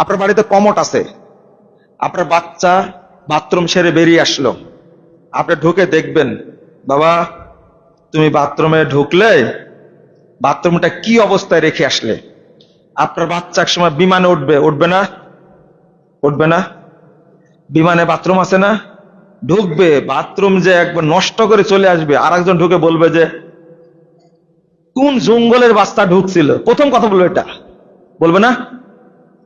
আপনার বাড়িতে কমট আছে। আপনার বাচ্চা বাথরুম সেরে বেরিয়ে আসলো। আপনি ঢুকে দেখবেন, বাবা, তুমি বাথরুমে ঢুকলে বাথরুমটা কি অবস্থায় রেখে আসলে? আপনার বাচ্চা এক সময় বিমানে উঠবে উঠবে না? উঠবে না? বিমানে বাথরুম আছে না? ঢুকবে, বাথরুম যে একবার নষ্ট করে চলে আসবে আর একজন ঢুকে বলবে যে, কোন জঙ্গলের বাস্তা ঢুকছিল? প্রথম কথা বলবে এটা। বলবে না?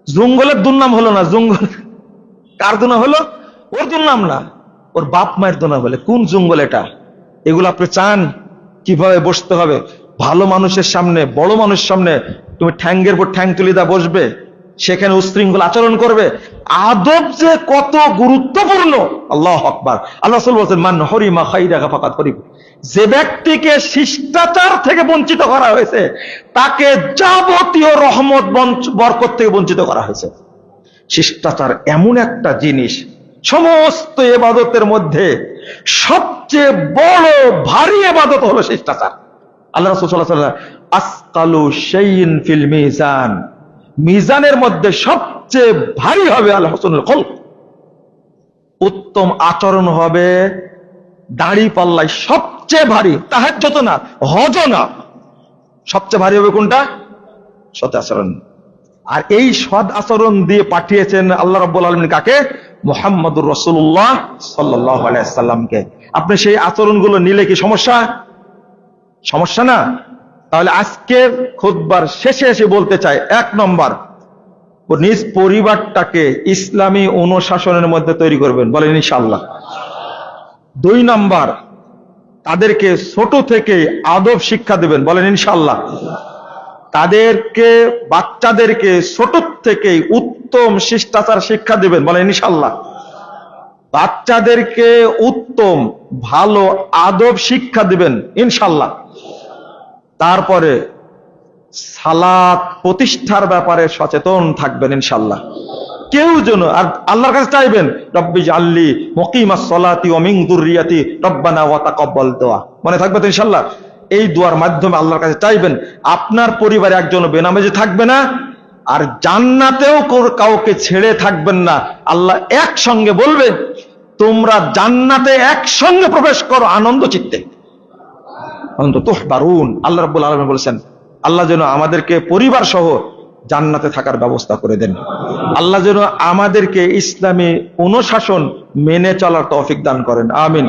জঙ্গলের দুর্নাম হলো না, জঙ্গল। কার দুনা হলো? ওর দুর্নাম না। ওর বাপ মায়ের দুনা বলে কোন জঙ্গল এটা? এগুলো আপনি চান? কীভাবে বসতে হবে? ভালো মানুষের সামনে, বড় মানুষের সামনে তুমি ঠ্যাঙ্গের পর ঠ্যাং তুলি দা বসবে? সেখানে উশৃঙ্খল আচরণ করবে। আদব যে কত গুরুত্বপূর্ণ। আল্লাহ আকবার। আল্লাহ বলছেন, মান হরিমা খাইরাকা ফাকাত হরিব। যে ব্যক্তিকে শিষ্টাচার থেকে বঞ্চিত করা হয়েছে, তাকে যাবতীয় রহমত বরকত থেকে বঞ্চিত করা হয়েছে। শিষ্টাচার এমন একটা জিনিস, সমস্ত এবাদতের মধ্যে সবচেয়ে বড়, ভারী এবাদত হলো শিষ্টাচার। আল্লাহ রাসূল সাল্লাল্লাহু আলাইহি ওয়াসাল্লাম, আসকালু শাইইন ফিল মিজান। মিজানের মধ্যে সবচেয়ে ভারী হবে আল হসনুল খলক। উত্তম আচরণ হবে, দাড়ি পাল্লায় সবচেয়ে ভারী তাহার যত না, হজ না। সবচেয়ে ভারী হবে কোনটা? সৎ আচরণ। আর এই সৎ আচরণ দিয়ে পাঠিয়েছেন আল্লাহ রাব্বুল আলমিন কাকে? মোহাম্মদুর রসুল্লাহ সাল্লাহ আলাইসাল্লামকে আপনি সেই আচরণগুলো নিলে কি সমস্যা? সমস্যা না? তাহলে আজকের খুতবার শেষে এসে বলতে চাই, এক নম্বর নিজ পরিবারটাকে ইসলামী অনুশাসনের মধ্যে তৈরি করবেন, বলেন ইনশাল্লাহ দুই নম্বর, তাদেরকে ছোট থেকে আদব শিক্ষা দেবেন, বলেন ইনশাল্লাহ তাদেরকে, বাচ্চাদেরকে ছোট থেকে উত্তম শিষ্টাচার শিক্ষা দেবেন, বলেন ইনশাল্লাহ বাচ্চাদেরকে উত্তম, ভালো আদব শিক্ষা দিবেন ইনশাল্লাহ তারপরে সালাত প্রতিষ্ঠার ব্যাপারে সচেতন থাকবেন ইনশাল্লাহ কেউ যেন, আর আল্লাহর কাছে চাইবেন, রব্বি আল্লি মকিমা সলাতি ও মিং দুরিয়াতি রব্বানা ওয়া তাকাব্বাল দোয়া। মনে থাকবে তো ইনশাল্লাহ এই দোয়ার মাধ্যমে আল্লাহর কাছে চাইবেন, আপনার পরিবারে একজন বেনামাজি থাকবে না, আর জান্নাতেও কাউকে ছেড়ে থাকবেন না। আল্লাহ একসঙ্গে বলবে, তোমরা জান্নাতে একসঙ্গে প্রবেশ করো আনন্দ চিত্তে। তোহ আল্লাহ রব আলামিন বলেছেন, আল্লাহ যেন আমাদেরকে পরিবার সহ জান্নাতে থাকার ব্যবস্থা করে দেন। আল্লাহ যেন আমাদেরকে ইসলামী অনুশাসন মেনে চলার তৌফিক দান করেন। আমিন।